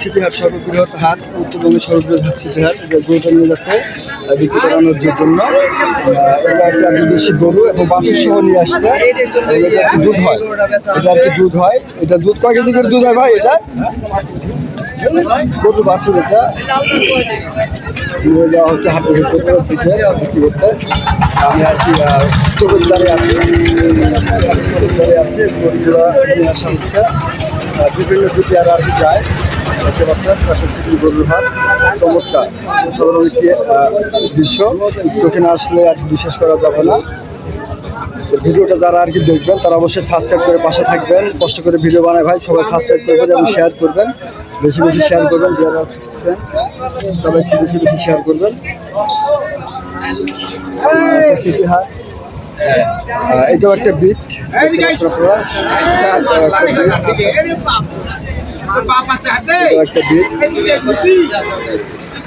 City হাট সর্ববৃহৎ হাট, উত্তরবঙ্গের সর্ববৃহৎ সিটি হাট গরুটা নিয়ে যাচ্ছে বিক্রি করানোর জন্য। এটা একটা বিদেশি গরু এবং বাছুর সহ নিয়ে আসছে। দুধ হয়? এটা আর দুধ হয়। এটা দুধ কয় কেজি করে দুধ হয় ভাই এটা? গরু, বাছুর এটা। নিয়ে যাওয়া হচ্ছে হাটের ভিতরে বিক্রি করতে। আমি আর কি চৌকিদারে আছি। চৌকিদারে আছি গরুগুলো নিয়ে আসা হচ্ছে। বিভিন্ন জুটি আর আর কি যায় দেখতে পাচ্ছেন পাশে সিটি গরুর হাট চমৎকার। সাধারণ একটি দৃশ্য। চোখে না আসলে আর কি বিশ্বাস করা যাবে না। ভিডিওটা যারা আর কি দেখবেন তারা অবশ্যই সাবস্ক্রাইব করে পাশে থাকবেন। কষ্ট করে ভিডিও বানায় ভাই সবাই সাবস্ক্রাইব করবেন এবং শেয়ার করবেন। বেশি বেশি শেয়ার করবেন সবাই একটু বেশি বেশি শেয়ার করবেন। এটাও একটা বিট একটা বিট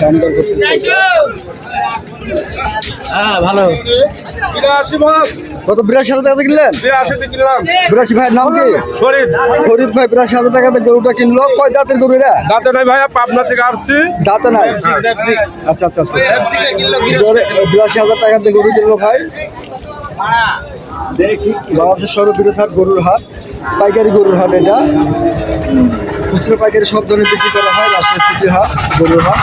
দাম দর করতেছে হ্যাঁ ভালো। বিরাশি মাস। কত বিরাশি হাজার টাকা কিনলেন? বিরাশিতে কিনলাম। বিরাশি ভাইয়ের নাম কি? শরীর ফরিদ ভাই বিরাশি হাজার টাকাতে গরুটা কিনলো। কয় দাঁতের গরু দাঁতে নাই ভাইয়া পাবনা থেকে আসছি। দাঁতে নাই? আচ্ছা আচ্ছা আচ্ছা। বিরাশি হাজার টাকাতে গরু কিনলো ভাই। বাংলাদেশের সর্ববৃহৎ হাট গরুর হাট। পাইকারি গরুর হাট এটা। খুচরো পাইকারি সব ধরনের বিক্রি করা হয় রাজশাহী সিটির হাট গরুর হাট।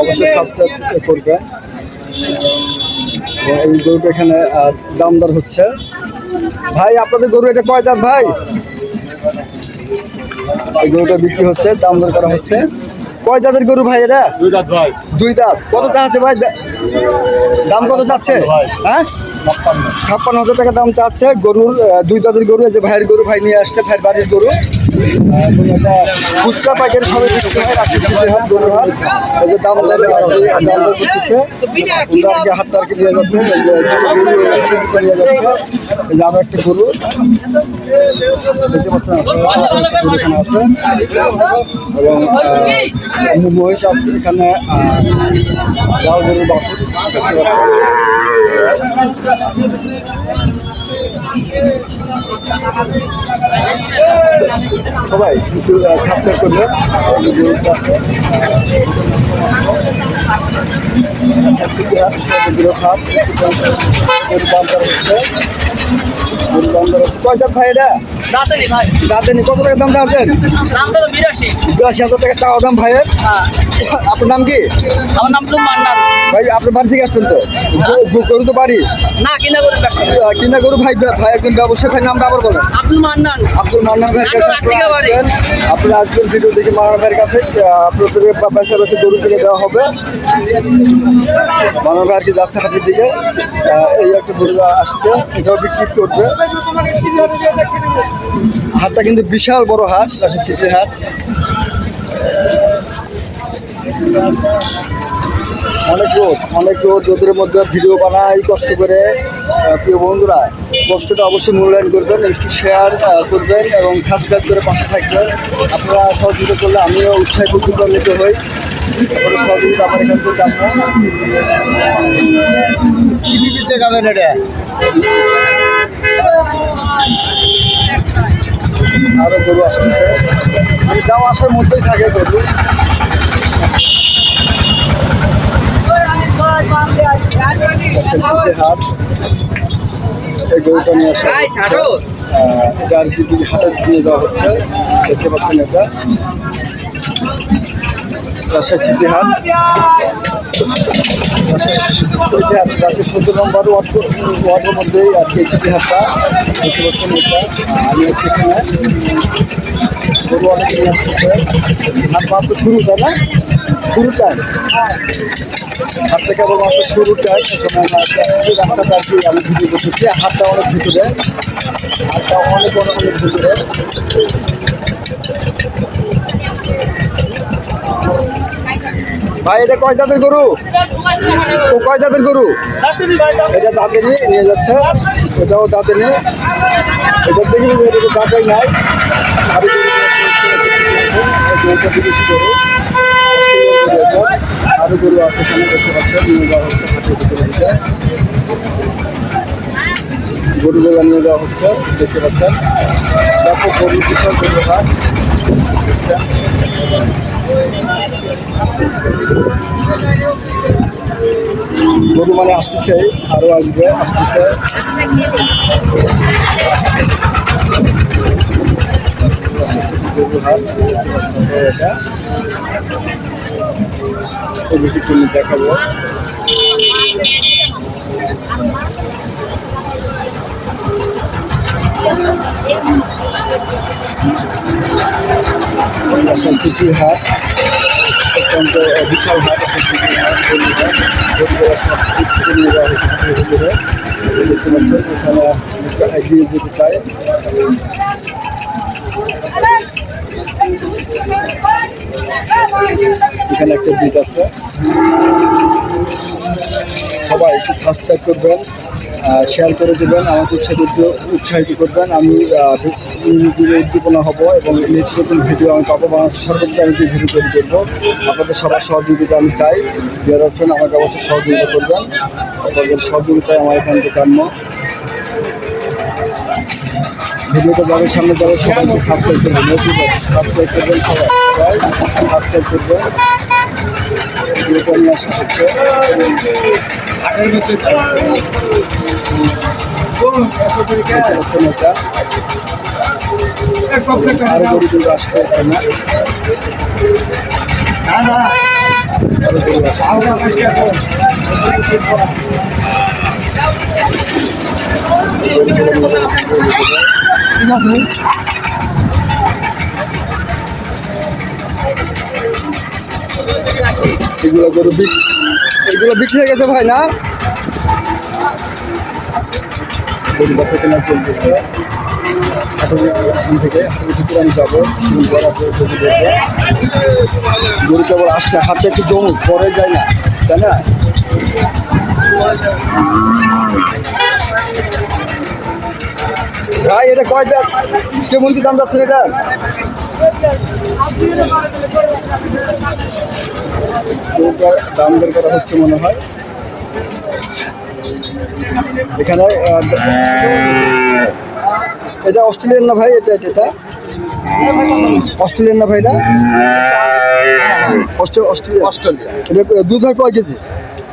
অবশ্যই সাবস্ক্রাইব এই গরুটা এখানে আহ, দাম দর হচ্ছে। ভাই আপনাদের গরু এটা কয় দাঁত ভাই? এই গরুটা বিক্রি হচ্ছে দাম দর করা হচ্ছে। কয় দাঁতের গরু ভাই এটা? দুই দাঁত ভাই। দুই দাঁত কত চাচ্ছে ভাই? দা- দাম কত চাচ্ছে? হ্যাঁ? ছাপ্পান্ন। হাজার টাকা দাম চাচ্ছে। গরুর দুই দাঁতের গরু এই যে ভাইয়ের গরু ভাই নিয়ে আসছে ভাইয়ের বাড়ির গরু। খুচরা পাইকারি সবাই বিক্রি হয় রাশি হাট গরু হাট এই যে দাম দর দাম দর করতেছে ওরা আর কি হাটটা আর কি নিয়ে এই যে গরু নিয়ে এই যে আরও একটা গরু। দেখতে পাচ্ছেন গরু এখানে আছে। এবং মহিষ আছে এখানে লাল গরুর বাছুর। দেখতে পাচ্ছেন। সবাই কিছু সাবস্ক্রাইব করবে ভাই ভাই। হ্যাঁ। আপনার নাম কি? আমার নাম ভাই আপনার বাড়ি থেকে আসছেন তো? গরু- গরু তো বাড়ি? না কিনা গরু ভাই ভাই একজন ব্যবসায়ী ভাই নামটা আবার বলেন। আব্দুল মান্নান। আব্দুল মান্নান ভাইয়ের কাছে। আপনারা ভিডিও দেখে মান্নান ভাইয়ের আপনাদের গরু কিনে দেওয়া হবে। মান্নান ভাই আর কি যাচ্ছে হাটের দিকে এই একটা গরু আসছে, এটাও বিক্রি করবে। হাটটা কিন্তু বিশাল বড় হাট সিটির হাট। অনেক রোদ অনেক রোদ রোদের মধ্যে ভিডিও বানাই কষ্ট করে। প্রিয় বন্ধুরা, কষ্টটা অবশ্যই মূল্যায়ন করবেন, একটু শেয়ার করবেন এবং সাবস্ক্রাইব করে পাশে থাকবেন। আপনারা সহযোগিতা করলে আমিও উৎসাহিত উদ্যোগান্বিত হই। সহযোগিতা আমার এখান থেকে টিভিতে গাবেন এটা আরও গরু আসতেছে। মানে যাওয়া আসার মধ্যেই থাকে গরু। গরুটা নিয়ে আসা। এটা আর কি হাটে নিয়ে যাওয়া হচ্ছে দেখতে পাচ্ছেন এটা। রাজশাহী সিটি হাট। রাজশাহী সত্তর নম্বর ওয়ার্ড ওয়ার্ডের মধ্যেই আর সিটি হাটটা। দেখতে পাচ্ছেন এটা। গরু অনেক নিয়ে আসতেছে। হাট মাত্র শুরু, তাই না? শুরু টাইম হাতটা কেবলমাত্র শুরু টাইম সময় রাস্তাটা আর কি আমি ভিডিও করতেছি। হাতটা অনেক ভিতরে। হাতটা অনেক অনেক অনেক ভিতরে। ভাই এটা কয় দাঁতের গরু ও কয় দাঁতের গরু এটা দাঁতে নিয়ে নিয়ে যাচ্ছে এটাও দাঁতে নিয়ে এটা দেখি এটা তো দাঁতেই নাই গরু আরও আছে দেখতে পাচ্ছেন নিয়ে যাওয়া হচ্ছে গরুগুলো নিয়ে যাওয়া হচ্ছে দেখতে পাচ্ছেন ব্যাপক গরু বিশাল হাট দেখছেন গরু মানে আসতেছে আরও আসবে আসতেছে। দেখাবো সিটি হাট অত্যন্ত বিশাল হাট দেখতে পাচ্ছেন এখানে এগিয়ে যেতে চাই এখানে একটা দিক আছে। সবাই একটু সাবস্ক্রাইব করবেন শেয়ার করে দেবেন, আমাকে উৎসাহিত উৎসাহিত করবেন। আমি ভিডিও উদ্দীপনা হব এবং নিত্য নতুন ভিডিও আমি পাবো বাংলাদেশের সর্বোচ্চ আমি ভিডিও তৈরি করব। আপনাদের সবার সহযোগিতা আমি চাই। যারা আছেন আমাকে অবশ্যই সহযোগিতা করবেন। আপনাদের সহযোগিতায় আমার এখান থেকে কাম্য। ভিডিওটা যাদের সামনে যাবে সবাইকে সাবস্ক্রাইব করবেন নতুন সাবস্ক্রাইব করবেন সবাই। সাবস্ক্রাইব করবেন। ভিডিওটা নিয়ে আসা হচ্ছে। দেখতে এগুলো গরু এগুলো বিক্রি হয়ে গেছে ভাই না? গরু বাসা কেনা চলতেছে। আপনাদের গরু কেবল আসছে হাটটা একটু জমুক, পরে যায় না, তাই না? ভাই, এটা কয় দাম কেমন কি দাম যাচ্ছে এটা? দাম দর করা হচ্ছে মনে হয়। এখানে এটা অস্ট্রেলিয়ান না ভাই? এটা এটা অস্ট্রেলিয়ান না ভাই এটা? অস্ট্রে- অস্ট্রেলিয়া। অস্ট্রেলিয়া। এটা দুধ হয় কয় কেজি?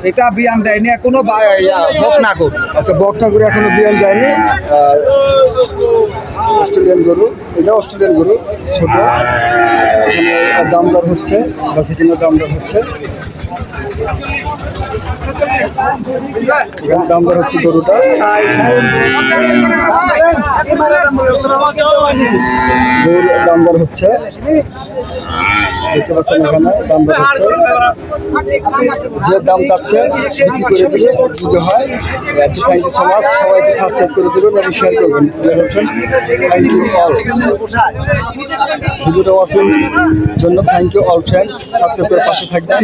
এটা বিয়ান দেয়নি এখনও বকনা গরু আচ্ছা বকনা গরু এখনও বিয়ান আর অস্ট্রেলিয়ান গরু। এটা অস্ট্রেলিয়ান গরু ছোট। এখানে দাম দর হচ্ছে বাসে কিনা দাম দর হচ্ছে। এখানে দাম দর হচ্ছে গরুটা। গরুর দাম দর হচ্ছে, দেখতে পাচ্ছেন এখানে দাম দর হচ্ছে, যে দাম চাচ্ছে, বিক্রি করে দেবে, যদি হয় থ্যাংক ইউ সো মাচ সবাইকে সাবস্ক্রাইব করে দেবেন এবং শেয়ার করবেন। থ্যাংক ইউ অল ভিডিওটা ওয়াচিং জন্য thank you all friends subscribe করে পাশে থাকবেন।